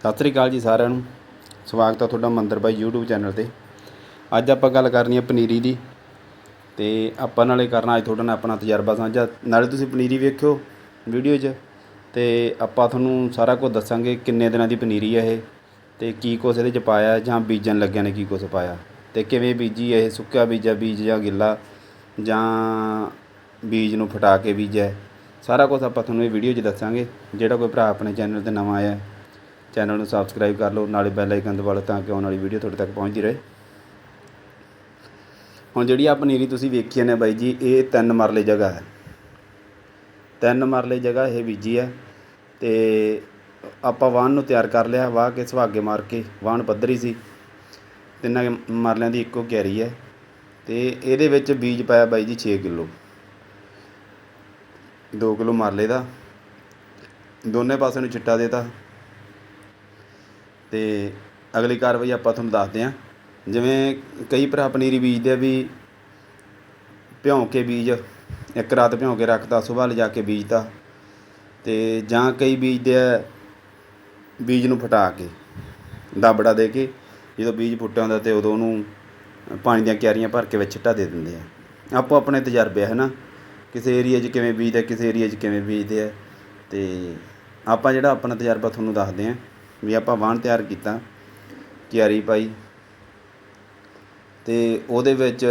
ਸਤਿ ਸ੍ਰੀ ਅਕਾਲ ਜੀ ਸਾਰਿਆਂ ਨੂੰ। ਸਵਾਗਤ ਹੈ ਤੁਹਾਡਾ ਮੰਦਰ ਬਾਈ YouTube ਚੈਨਲ ਤੇ। ਅੱਜ ਆਪਾਂ ਗੱਲ ਕਰਨੀ ਹੈ ਪਨੀਰੀ ਦੀ। ਤੇ ਆਪਾਂ ਨਾਲੇ ਕਰਨਾ ਅੱਜ ਤੁਹਾਡੇ ਨਾਲ ਆਪਣਾ ਤਜਰਬਾ ਸਾਂਝਾ। ਨਾਲੇ ਤੁਸੀਂ ਪਨੀਰੀ ਵੇਖਿਓ ਵੀਡੀਓ 'ਚ। ਤੇ ਆਪਾਂ ਤੁਹਾਨੂੰ ਸਾਰਾ ਕੁਝ ਦੱਸਾਂਗੇ ਕਿੰਨੇ ਦਿਨਾਂ ਦੀ ਪਨੀਰੀ ਹੈ ਇਹ। ਤੇ ਕੀ ਕੁਛ ਇਹਦੇ 'ਚ ਪਾਇਆ ਜਾਂ ਬੀਜਣ ਲੱਗਿਆ ਨੇ ਕੀ ਕੁਛ ਪਾਇਆ। ਤੇ ਕਿਵੇਂ ਬੀਜੀ ਇਹ ਸੁੱਕਾ ਬੀਜਾ ਬੀਜ ਜਾਂ ਗਿੱਲਾ ਜਾਂ ਬੀਜ ਨੂੰ ਫਟਾ ਕੇ ਬੀਜਿਆ। ਸਾਰਾ ਕੁਝ ਆਪਾਂ ਤੁਹਾਨੂੰ ਇਹ ਵੀਡੀਓ 'ਚ ਦੱਸਾਂਗੇ। ਜਿਹੜਾ ਕੋਈ ਭਰਾ ਆਪਣੇ ਚੈਨਲ ਤੇ ਨਵਾਂ ਆਇਆ ਚੈਨਲ ਨੂੰ ਸਬਸਕ੍ਰਾਈਬ ਕਰ ਲਓ, ਨਾਲੇ ਬੈਲ ਆਈਕਨ ਦਬਾ ਲਓ ਤਾਂ ਕਿ ਆਉਣ ਵਾਲੀ ਵੀਡੀਓ ਤੁਹਾਡੇ ਤੱਕ ਪਹੁੰਚਦੀ ਰਹੇ। ਹੁਣ ਜਿਹੜੀ ਆ ਪਨੀਰੀ ਤੁਸੀਂ ਵੇਖੀ ਨੇ ਬਾਈ ਜੀ, ਇਹ ਤਿੰਨ ਮਰਲੇ ਜਗ੍ਹਾ ਹੈ। ਤਿੰਨ ਮਰਲੇ ਜਗ੍ਹਾ ਇਹ ਬੀਜੀ ਹੈ ਤੇ ਆਪਾਂ ਵਾਹਣ ਨੂੰ ਤਿਆਰ ਕਰ ਲਿਆ, ਵਾਹ ਕੇ ਸੁਹਾਗੇ ਮਾਰ ਕੇ ਵਾਹਣ ਪੱਧਰੀ ਸੀ। ਤਿੰਨਾਂ ਮਰਲਿਆਂ ਦੀ ਇੱਕੋ ਕਿਆਰੀ ਹੈ ਤੇ ਇਹਦੇ ਵਿੱਚ ਬੀਜ ਪਾਇਆ ਬਾਈ ਜੀ 6 ਕਿਲੋ। 2 ਕਿਲੋ ਮਰਲੇ ਦਾ। ਦੋਨੇ ਪਾਸੇ ਨੂੰ ਚਿੱਟਾ ਦੇਤਾ। ਅਤੇ ਅਗਲੀ ਕਾਰਵਾਈ ਆਪਾਂ ਤੁਹਾਨੂੰ ਦੱਸਦੇ ਹਾਂ ਜਿਵੇਂ ਕਈ ਭਰਾ ਪਨੀਰੀ ਬੀਜਦੇ ਆ ਵੀ ਭਿਉਂ ਕੇ ਬੀਜ, ਇੱਕ ਰਾਤ ਭਿਉਂ ਕੇ ਰੱਖਤਾ, ਸੁਬਾਹ ਲਿਜਾ ਕੇ ਬੀਜਤਾ ਅਤੇ ਜਾਂ ਕਈ ਬੀਜਦੇ ਆ ਬੀਜ ਨੂੰ ਫਟਾ ਕੇ, ਦਾਬੜਾ ਦੇ ਕੇ, ਜਦੋਂ ਬੀਜ ਫੁੱਟਿਆ ਹੁੰਦਾ ਤੇ ਉਦੋਂ ਉਹਨੂੰ ਪਾਣੀ ਦੀਆਂ ਕਿਆਰੀਆਂ ਭਰ ਕੇ ਵਿੱਚ ਛਿੱਟਾ ਦੇ ਦਿੰਦੇ ਆ। ਆਪੋ ਆਪਣੇ ਤਜਰਬੇ ਹੈ ਨਾ ਕਿਸੇ ਏਰੀਆ 'ਚ ਕਿਵੇਂ ਬੀਜਦੇ ਕਿਸੇ ਏਰੀਆ 'ਚ ਕਿਵੇਂ ਬੀਜਦੇ ਆ। ਅਤੇ ਆਪਾਂ ਜਿਹੜਾ ਆਪਣਾ ਤਜਰਬਾ ਤੁਹਾਨੂੰ ਦੱਸਦੇ ਹਾਂ ਵੀ ਆਪਾਂ ਵਾਹਣ ਤਿਆਰ ਕੀਤਾ, ਕਿਆਰੀ ਪਾਈ ਤੇ ਉਹਦੇ ਵਿੱਚ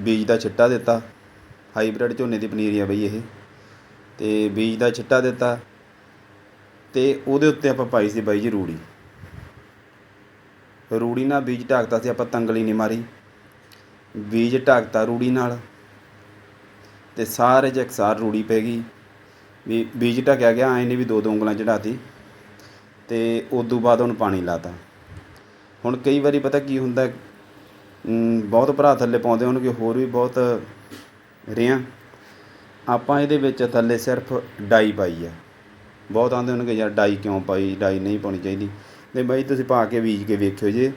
ਬੀਜ ਦਾ ਛਿੱਟਾ ਦਿੱਤਾ। ਹਾਈਬ੍ਰਿਡ ਝੋਨੇ ਦੀ ਪਨੀਰੀ ਆ ਬਈ ਇਹ। ਤੇ ਬੀਜ ਦਾ ਛਿੱਟਾ ਦਿੱਤਾ ਤੇ ਉਹਦੇ ਉੱਤੇ ਆਪਾਂ ਪਾਈ ਸੀ ਬਾਈ ਜੀ ਰੂੜੀ। ਰੂੜੀ ਨਾਲ ਬੀਜ ਢੱਕਤਾ ਸੀ, ਆਪਾਂ ਤੰਗਲੀ ਨਹੀਂ ਮਾਰੀ। ਬੀਜ ਢੱਕਤਾ ਰੂੜੀ ਨਾਲ ਤੇ ਸਾਰੇ 'ਚ ਇਕਸਾਰ ਰੂੜੀ ਪੈ ਗਈ। ਵੀ ਬੀਜ ਢਕਿਆ ਗਿਆ, ਐਂ ਨਹੀਂ ਵੀ ਦੋ ਦੋ ਉਂਗਲਾਂ ਚੜਾਤੀ ਤੇ ਉਦੋਂ ਬਾਅਦ ਉਹਨੂੰ ਪਾਣੀ ਲਾਤਾ। ਹੁਣ ਕਈ ਵਾਰੀ ਪਤਾ ਕੀ ਹੁੰਦਾ ਬਹੁਤ ਭਰਾ ਥੱਲੇ ਪਾਉਂਦੇ ਹੋਣਗੇ, ਹੋਰ ਵੀ ਬਹੁਤ ਰਿਆਂ ਆਪਾਂ ਇਹਦੇ ਵਿੱਚ ਥੱਲੇ ਸਿਰਫ ਡਾਈ ਪਾਈ ਆ। ਬਹੁਤ ਆਂਦੇ ਹੋਣਗੇ, ਯਾਰ ਡਾਈ ਕਿਉਂ ਪਾਈ? ਡਾਈ ਨਹੀਂ ਪਾਉਣੀ ਚਾਹੀਦੀ। ਤੇ ਬਾਈ ਤੁਸੀਂ ਪਾ ਕੇ ਬੀਜ ਕੇ ਵੇਖਿਓ ਜੇ,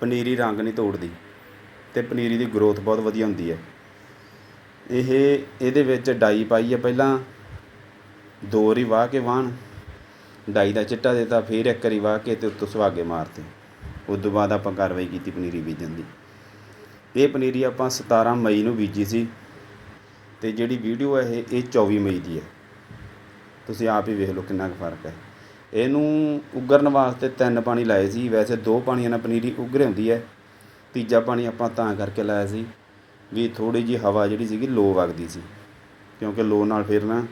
ਪਨੀਰੀ ਰੰਗ ਨਹੀਂ ਤੋੜਦੀ ਤੇ ਪਨੀਰੀ ਦੀ ਗਰੋਥ ਬਹੁਤ ਵਧੀਆ ਹੁੰਦੀ ਹੈ ਇਹ, ਇਹਦੇ ਵਿੱਚ ਡਾਈ ਪਾਈ ਹੈ ਪਹਿਲਾਂ ਦੋ ਵਾਰੀ ਵਾਹ ਕੇ ਵਾਹਣ ਡਾਈ ਦਾ ਚਿੱਟਾ ਦਿੱਤਾ, ਫਿਰ ਇੱਕ ਵਾਰੀ ਵਾਹ ਕੇ ਤੇ ਉੱਤੋਂ ਸੁਹਾਗੇ ਮਾਰਤੇ। ਉਸ ਤੋਂ ਬਾਅਦ ਆਪਾਂ ਕਾਰਵਾਈ ਕੀਤੀ ਪਨੀਰੀ ਬੀਜਣ ਦੀ। ਇਹ ਪਨੀਰੀ ਆਪਾਂ 17 ਮਈ ਨੂੰ ਬੀਜੀ ਸੀ ਤੇ ਜਿਹੜੀ ਵੀਡੀਓ ਹੈ ਇਹ ਇਹ 24 ਮਈ ਦੀ ਹੈ। ਤੁਸੀਂ ਆਪ ਹੀ ਵੇਖ ਲਓ ਕਿੰਨਾ ਕੁ ਫ਼ਰਕ ਹੈ। ਇਹਨੂੰ ਉਗਰਨ ਵਾਸਤੇ ਤਿੰਨ ਪਾਣੀ ਲਾਏ ਸੀ। ਵੈਸੇ ਦੋ ਪਾਣੀਆਂ ਨਾਲ ਪਨੀਰੀ ਉਗਰ ਹੁੰਦੀ ਹੈ। ਤੀਜਾ ਪਾਣੀ ਆਪਾਂ ਤਾਂ ਕਰਕੇ ਲਾਇਆ ਸੀ ਵੀ ਥੋੜੀ ਜੀ ਹਵਾ ਜਿਹੜੀ ਸੀਗੀ ਲੋ ਵਗਦੀ ਸੀ। ਕਿਉਂਕਿ ਲੋ ਨਾਲ ਫਿਰ ਨਾ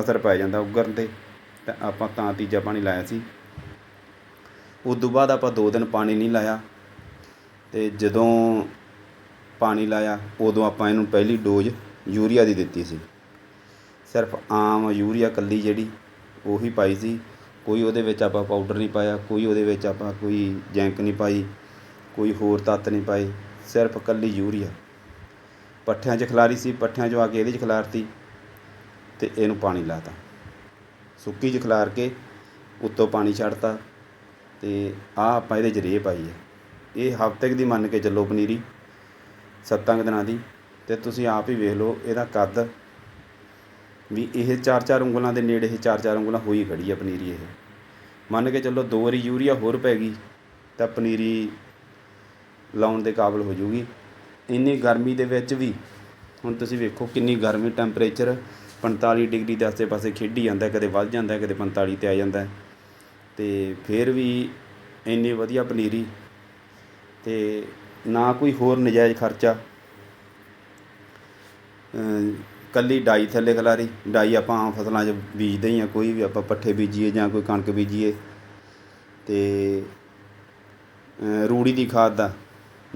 ਅਸਰ ਪੈ ਜਾਂਦਾ ਉਗਰਨ ਤੇ। ਤਾਂ ਆਪਾਂ ਤਾਂ ਤੀਜਾ ਪਾਣੀ ਲਾਇਆ ਸੀ। ਉਸ ਤੋਂ ਬਾਅਦ ਆਪਾਂ ਦੋ ਦਿਨ ਪਾਣੀ ਨਹੀਂ ਲਾਇਆ। ਤੇ ਜਦੋਂ ਪਾਣੀ ਲਾਇਆ, ਉਦੋਂ ਆਪਾਂ ਇਹਨੂੰ ਪਹਿਲੀ ਡੋਜ਼ ਯੂਰੀਆ ਦੀ ਦਿੱਤੀ ਸੀ। ਸਿਰਫ ਆਮ ਯੂਰੀਆ ਕੱਲੀ ਜਿਹੜੀ, ਉਹੀ ਪਾਈ ਸੀ। ਕੋਈ ਉਹਦੇ ਵਿੱਚ ਆਪਾਂ ਪਾਊਡਰ ਨਹੀਂ ਪਾਇਆ, ਕੋਈ ਉਹਦੇ ਵਿੱਚ ਆਪਾਂ ਕੋਈ ਜੈਂਕ ਨਹੀਂ ਪਾਈ, ਕੋਈ ਹੋਰ ਤੱਤ ਨਹੀਂ ਪਾਈ ਸਿਰਫ ਕੱਲੀ ਯੂਰੀਆ। ਪੱਠਿਆਂ 'ਚ ਖਿਲਾਰੀ ਸੀ, ਪੱਠਿਆਂ 'ਚੋਂ ਆ ਕੇ ਇਹਦੇ 'ਚ ਖਿਲਾਰਤੀ ਤੇ ਇਹਨੂੰ ਪਾਣੀ ਲਾਤਾ। ਸੁੱਕੀ 'ਚ ਖਿਲਾਰ ਕੇ ਉੱਤੋਂ ਪਾਣੀ ਛੱਡਤਾ ਅਤੇ ਆਹ ਆਪਾਂ ਇਹਦੇ 'ਚ ਰੇਹ ਪਾਈ ਹੈ। ਇਹ ਹਫ਼ਤੇ ਕੁ ਦੀ ਮੰਨ ਕੇ ਚੱਲੋ ਪਨੀਰੀ, ਸੱਤਾਂ ਕੁ ਦਿਨਾਂ ਦੀ ਅਤੇ ਤੁਸੀਂ ਆਪ ਹੀ ਵੇਖ ਲਓ ਇਹਦਾ ਕੱਦ ਵੀ ਇਹ ਚਾਰ ਚਾਰ ਉਂਗਲਾਂ ਦੇ ਨੇੜੇ ਇਹ ਚਾਰ ਚਾਰ ਉਂਗਲਾਂ ਹੋਈ ਖੜੀ ਆ ਪਨੀਰੀ ਇਹ। ਮੰਨ ਕੇ ਚੱਲੋ ਦੋ ਵਾਰੀ ਯੂਰੀਆ ਹੋਰ ਪੈ ਗਈ ਤਾਂ ਪਨੀਰੀ ਲਾਉਣ ਦੇ ਕਾਬਲ ਹੋ ਜੂਗੀ। ਇੰਨੀ ਗਰਮੀ ਦੇ ਵਿੱਚ ਵੀ ਹੁਣ ਤੁਸੀਂ ਵੇਖੋ ਕਿੰਨੀ ਗਰਮੀ ਟੈਂਪਰੇਚਰ 45 ਡਿਗਰੀ ਦੇ ਆਸੇ-ਪਾਸੇ ਖੇਡੀ ਜਾਂਦਾ, ਕਦੇ ਵੱਧ ਜਾਂਦਾ, ਕਦੇ 45 ਤੇ ਆ ਜਾਂਦਾ। ਹੈ। ਤੇ ਫਿਰ ਵੀ ਇੰਨੀ ਵਧੀਆ ਪਨੀਰੀ ਤੇ ਨਾ ਕੋਈ ਹੋਰ ਨਜਾਇਜ਼ ਖਰਚਾ। ਅਮ ਕੱਲੀ ਡਾਈ ਥੱਲੇ ਖਲਾਰੀ, ਡਾਈ ਆਪਾਂ ਆਮ ਫਸਲਾਂ 'ਚ ਬੀਜਦੇ ਹੀ ਆ, ਕੋਈ ਵੀ ਆਪਾਂ ਪੱਠੇ ਬੀਜੀਏ ਜਾਂ ਕੋਈ ਕਣਕ ਬੀਜੀਏ। ਤੇ ਰੂੜੀ ਦੀ ਖਾਦ ਦਾ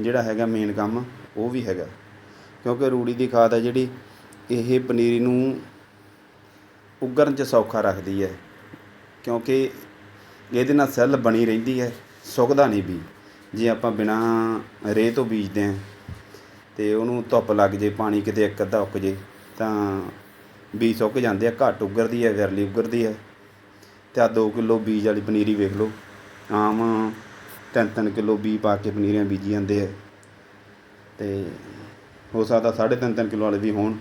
ਜਿਹੜਾ ਹੈਗਾ ਮੇਨ ਕੰਮ, ਉਹ ਵੀ ਹੈਗਾ। ਕਿਉਂਕਿ ਰੂੜੀ ਦੀ ਖਾਦ ਹੈ ਜਿਹੜੀ, ਇਹ ਪਨੀਰੀ ਨੂੰ ਉਗਰਨ 'ਚ ਸੌਖਾ ਰੱਖਦੀ ਹੈ, ਕਿਉਂਕਿ ਇਹਦੇ ਨਾਲ ਸੈੱਲ ਬਣੀ ਰਹਿੰਦੀ ਹੈ, ਸੁੱਕਦਾ ਨਹੀਂ ਵੀ ਜੇ ਆਪਾਂ ਬਿਨਾਂ ਰੇਹ ਤੋਂ ਬੀਜਦੇ ਹਾਂ ਤੇ ਉਹਨੂੰ ਧੁੱਪ ਲੱਗ ਜੇ, ਪਾਣੀ ਕਿਤੇ ਇੱਕ ਅੱਧਾ ਉੱਕ ਜੇ, ਤਾਂ ਬੀਜ ਸੁੱਕ ਜਾਂਦੇ ਆ, ਘੱਟ ਉਗਰਦੀ ਹੈ, ਵਿਰਲੀ ਉਗਰਦੀ ਹੈ। ਅਤੇ ਆ 2 ਕਿਲੋ ਬੀਜ ਵਾਲੀ ਪਨੀਰੀ ਵੇਖ ਲਓ, ਆਮ 3-3 ਕਿਲੋ ਬੀਜ ਪਾ ਕੇ ਪਨੀਰੀਆਂ ਬੀਜੀ ਜਾਂਦੇ ਆ। ਅਤੇ ਹੋ ਸਕਦਾ 3.5 ਕਿਲੋ ਵਾਲੇ ਵੀ ਹੋਣ।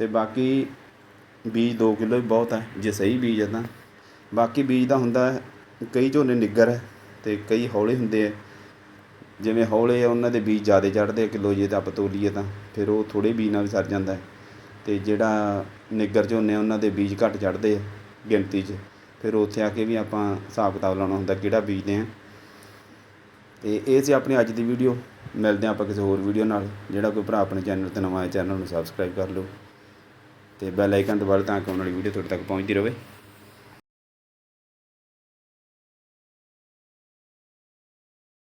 ਤੇ ਬਾਕੀ ਬੀਜ 2 ਕਿਲੋ ਵੀ ਬਹੁਤ ਹੈ ਜੇ ਸਹੀ ਬੀਜ ਹੈ ਤਾਂ। ਬਾਕੀ ਬੀਜ ਦਾ ਹੁੰਦਾ, ਕਈ ਝੋਨੇ ਨਿੱਗਰ ਹੈ ਤੇ ਕਈ ਹੌਲੇ ਹੁੰਦੇ ਹੈ ਜਿਵੇਂ ਹੌਲੇ ਆ, ਉਹਨਾਂ ਦੇ ਬੀਜ ਜ਼ਿਆਦਾ ਚੜ੍ਹਦੇ ਆ, ਕਿਲੋ ਜੇ ਤਾਂ ਆਪਾਂ ਤੋਲੀਏ ਤਾਂ, ਫਿਰ ਉਹ ਥੋੜ੍ਹੇ ਬੀਜ ਨਾਲ ਵੀ ਸਰ ਜਾਂਦਾ ਹੈ। ਤੇ ਜਿਹੜਾ ਨਿੱਗਰ ਝੋਨੇ ਉਹਨਾਂ ਦੇ ਬੀਜ ਘੱਟ ਚੜ੍ਹਦੇ ਆ ਗਿਣਤੀ 'ਚ। ਫਿਰ ਉੱਥੇ ਆ ਕੇ ਵੀ ਆਪਾਂ ਹਿਸਾਬ ਕਿਤਾਬ ਲਾਉਣਾ ਹੁੰਦਾ ਕਿਹੜਾ ਬੀਜਦੇ ਆ। ਤੇ ਇਹ ਸੀ ਆਪਣੀ ਅੱਜ ਦੀ ਵੀਡੀਓ। ਮਿਲਦੇ ਹਾਂ ਆਪਾਂ ਕਿਸੇ ਹੋਰ ਵੀਡੀਓ ਨਾਲ। ਜਿਹੜਾ ਕੋਈ ਭਰਾ ਆਪਣੇ ਚੈਨਲ ਤੇ ਨਵਾਂ ਹੈ ਚੈਨਲ ਨੂੰ ਸਬਸਕ੍ਰਾਈਬ ਕਰ ਲਓ। ਤੇ ਬੈਲ ਆਈਕਨ ਦਬਾ ਲਓ ਤਾਂ ਕਿ ਆਉਣ ਵਾਲੀ ਵੀਡੀਓ ਤੁਹਾਡੇ ਤੱਕ ਪਹੁੰਚਦੀ ਰਹੇ।